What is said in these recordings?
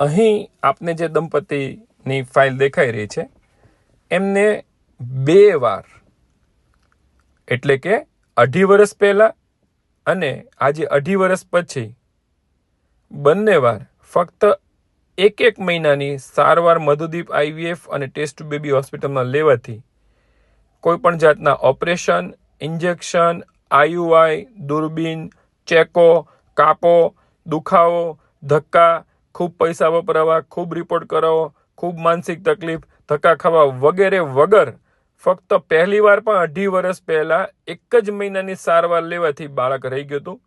અહીં આપને જે દંપતીની ફાઇલ દેખાઈ રહી છે, એમને બે વાર, એટલે કે અઢી વર્ષ પહેલાં અને આજે અઢી વર્ષ પછી, બંને વાર ફક્ત એક એક મહિનાની સારવાર મધુદીપ આઈવીએફ અને ટેસ્ટ બેબી હોસ્પિટલમાં લેવાથી કોઈપણ જાતના ઓપરેશન, ઇન્જેક્શન આયુઆઈ દૂરબીન, ચેકો, કાપો, દુખાવો, ધક્કા ખૂબ પૈસા વપરાવા, ખૂબ રિપોર્ટ કરાવો, ખૂબ માનસિક તકલીફ, ધક્કા ખાવા વગેરે વગર ફક્ત પહેલી વાર પણ અઢી વર્ષ પહેલાં એક જ મહિનાની સારવાર લેવાથી બાળક રહી ગયું હતું.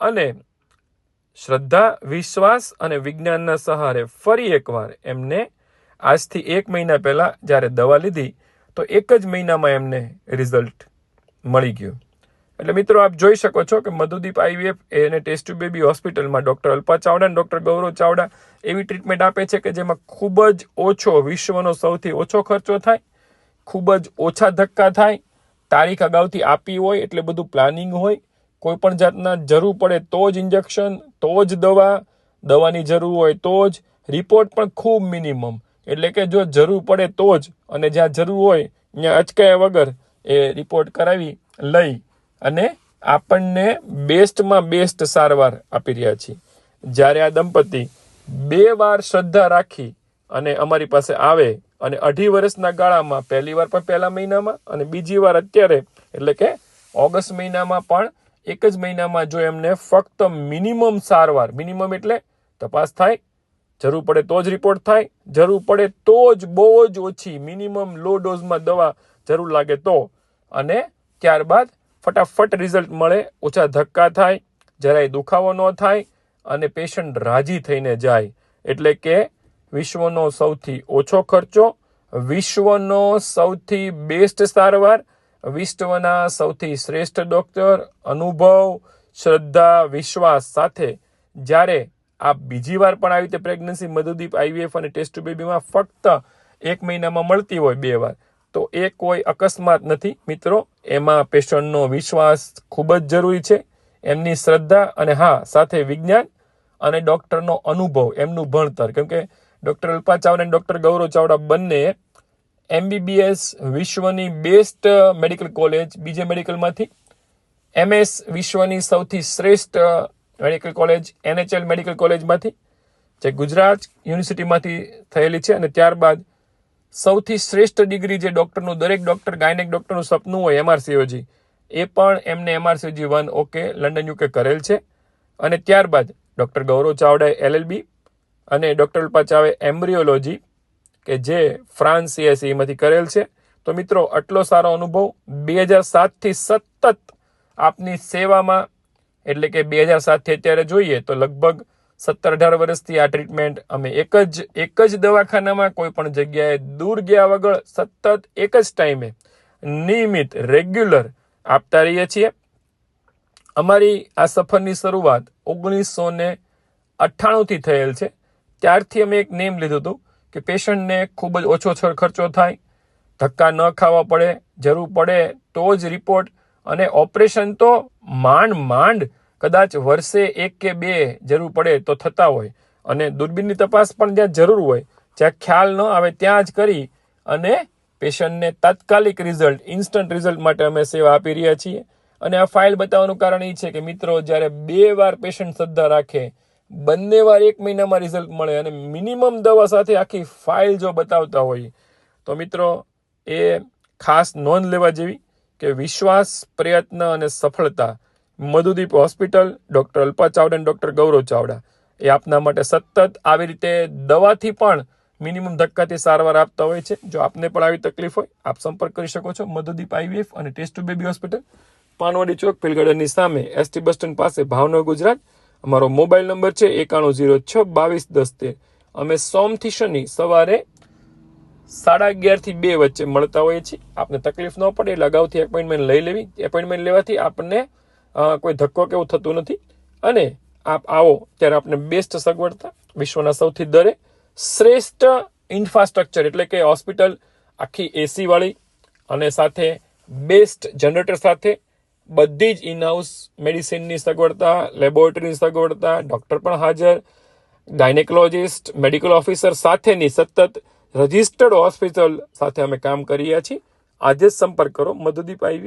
અને શ્રદ્ધા, વિશ્વાસ અને વિજ્ઞાનના સહારે ફરી એકવાર એમને આજથી એક મહિના પહેલાં જ્યારે દવા લીધી, તો એક જ મહિનામાં એમને રિઝલ્ટ મળી ગયું. એટલે મિત્રો, આપ જોઈ શકો છો કે મધુદીપ આઈવીએફ એને ટેસ્ટ બેબી હોસ્પિટલમાં ડૉક્ટર અલ્પા ચાવડા અને ડૉક્ટર ગૌરવ ચાવડા એવી ટ્રીટમેન્ટ આપે છે કે જેમાં ખૂબ જ ઓછો વિશ્વનો સૌથી ઓછો ખર્ચો થાય, ખૂબ જ ઓછા ધક્કા થાય, તારીખ અગાઉથી આપી હોય એટલે બધું પ્લાનિંગ હોય. કોઈ પણ જાતના જરૂર પડે તો જ ઇન્જેક્શન, તો જ દવા, દવાની જરૂર હોય તો જ. રિપોર્ટ પણ ખૂબ મિનિમમ. એટલે કે જો જરૂર પડે તો જ અને જ્યાં જરૂર હોય, ત્યાં અચકાયા વગર એ રિપોર્ટ કરાવી લઈ અને આપણને બેસ્ટમાં બેસ્ટ સારવાર આપી રહ્યા છીએ. જ્યારે આ દંપતી બે વાર શ્રદ્ધા રાખી અને અમારી પાસે આવે અને અઢી વર્ષના ગાળામાં પહેલી વાર પણ પહેલા મહિનામાં અને બીજી વાર અત્યારે, એટલે કે ઓગસ્ટ મહિનામાં પણ એક જ મહિનામાં જો એમને ફક્ત મિનિમમ સારવાર, મિનિમમ એટલે તપાસ થાય, જરૂર પડે તો જ રિપોર્ટ થાય, જરૂર પડે તો જ બહુ જ ઓછી મિનિમમ લો ડોઝમાં દવા જરૂર લાગે તો. અને ત્યારબાદ ફટાફટ રિઝલ્ટ મળે, ઓછા ધક્કા થાય, જરાય દુખાવો ન થાય અને પેશન્ટ રાજી થઈને જાય. એટલે કે વિશ્વનો સૌથી ઓછો ખર્ચો, વિશ્વનો સૌથી બેસ્ટ સારવાર, વિશ્વના સૌથી શ્રેષ્ઠ ડોક્ટર અનુભવ, શ્રદ્ધા, વિશ્વાસ સાથે જ્યારે આ બીજી વાર પણ આવી રીતે પ્રેગ્નન્સી મધુદીપ આઈવીએફ અને ટેસ્ટ બેબીમાં ફક્ત એક મહિનામાં મળતી હોય બે વાર તો એ કોઈ અકસ્માત નથી. મિત્રો, એમાં પેશન્ટનો વિશ્વાસ ખૂબ જ જરૂરી છે. એમની શ્રદ્ધા અને હા, સાથે વિજ્ઞાન અને ડૉક્ટરનો અનુભવ, એમનું ભણતર. કેમ કે ડૉક્ટર અલ્પા ચાવડા અને ડૉક્ટર ગૌરવ ચાવડા બંને એમબીબીએસ વિશ્વની બેસ્ટ મેડિકલ કોલેજ, બીજે મેડિકલમાંથી. એમએસ વિશ્વની સૌથી શ્રેષ્ઠ મેડિકલ કોલેજ, એનએચએલ મેડિકલ કોલેજમાંથી, જે ગુજરાત યુનિવર્સિટીમાંથી થયેલી છે. અને ત્યારબાદ સૌથી શ્રેષ્ઠ ડિગ્રી જે ડૉક્ટરનું, દરેક ડૉક્ટર, ગાયનેક ડૉક્ટરનું સપનું હોય એમઆરસીઓજી એ પણ એમને MRCOG one okay, London UK કરેલ છે. અને ત્યારબાદ ડૉક્ટર ગૌરવ ચાવડાએ એલએલબી અને ડૉક્ટર અલ્પા ચાવે એમ્બ્રિયોલોજી, કે જે ફ્રાન્સ સીએસઈમાંથી કરેલ છે. તો મિત્રો, આટલો સારો અનુભવ બે હજાર સાતથી સતત આપની સેવામાં, એટલે કે બે હજાર સાતથી અત્યારે જોઈએ, તો લગભગ સત્તર અઢાર વર્ષથી આ ટ્રીટમેન્ટ અમે એક જ એક જ દવાખાનામાં, કોઈ પણ જગ્યાએ દૂર ગયા વગર સતત એક જ ટાઈમે નિયમિત રેગ્યુલર આપતા રહીએ છીએ. અમારી આ સફરની શરૂઆત ઓગણીસો ને અઠ્ઠાણુંથી થયેલ છે. ત્યારથી અમે એક નેમ લીધું હતું કે પેશન્ટને ખૂબ જ ઓછો ખર્ચો થાય, ધક્કા ન ખાવા પડે, જરૂર પડે તો જ રિપોર્ટ અને ઓપરેશન તો માંડ માંડ કદાચ વર્ષે એક કે બે જરૂર પડે તો થતા હોય અને દૂરબીનની તપાસ પણ જ્યાં જરૂર હોય. જ્યાં ખ્યાલ ન આવે ત્યાં જ કરી અને પેશન્ટને તાત્કાલિક રિઝલ્ટ, ઇન્સ્ટન્ટ રિઝલ્ટ માટે અમે સેવા આપી રહ્યા છીએ. અને આ ફાઇલ બતાવવાનું કારણ એ છે કે મિત્રો, જ્યારે બે વાર પેશન્ટ શ્રદ્ધા રાખે, બંને વાર એક મહિનામાં રિઝલ્ટ મળે અને મિનિમમ દવા સાથે આખી ફાઇલ જો બતાવતા હોય, તો મિત્રો, એ ખાસ નોંધ લેવા જેવી કે વિશ્વાસ, પ્રયત્ન અને સફળતા મધુદીપ હોસ્પિટલ, ડૉક્ટર અલ્પા ચાવડા અને ડૉક્ટર ગૌરવ ચાવડા. એ આપના માટે સતત આવી રીતે દવાથી પણ મિનિમમ ધક્કાથી સારવાર આપતા હોય છે. જો આપને પણ આવી તકલીફ હોય, આપ સંપર્ક કરી શકો છો મધુદીપ આઈવીએફ અને test tube baby hospital. Panwadi Chowk પેલગાર્ડનની સામે એસટી બસ સ્ટેન્ડ પાસે, ભાવનગર, ગુજરાત. અમારો મોબાઈલ નંબર છે એકાણું ઝીરો છ બાવીસ દસ તેર. અમે સોમથી શનિ સવારે સાડા અગિયારથી બે વચ્ચે મળતા હોઈએ છીએ. આપને તકલીફ ન પડે, એટલે અગાઉથી એપોઇન્ટમેન્ટ લઈ લેવી. એપોઇન્ટમેન્ટ લેવાથી આપણને કોઈ ધક્કો કે થતું નથી. અને આપ આવો ત્યારે આપને બેસ્ટ સગવડતા, વિશ્વના સૌથી દરે શ્રેષ્ઠ ઇન્ફ્રાસ્ટ્રક્ચર એટલે કે હોસ્પિટલ આખી એસીવાળી અને સાથે બેસ્ટ જનરેટર સાથે બધી જ ઇન હાઉસ મેડિસિનની સગવડતા લેબોરેટરીની સગવડતા ડૉક્ટર પણ હાજર ગાયનેકોલોજિસ્ટ મેડિકલ ઓફિસર સાથેની સતત રજિસ્ટર્ડ હોસ્પિટલ સાથે અમે કામ કરી રહ્યા છીએ. આજે જ સંપર્ક કરો, મધુદીપ આઈવી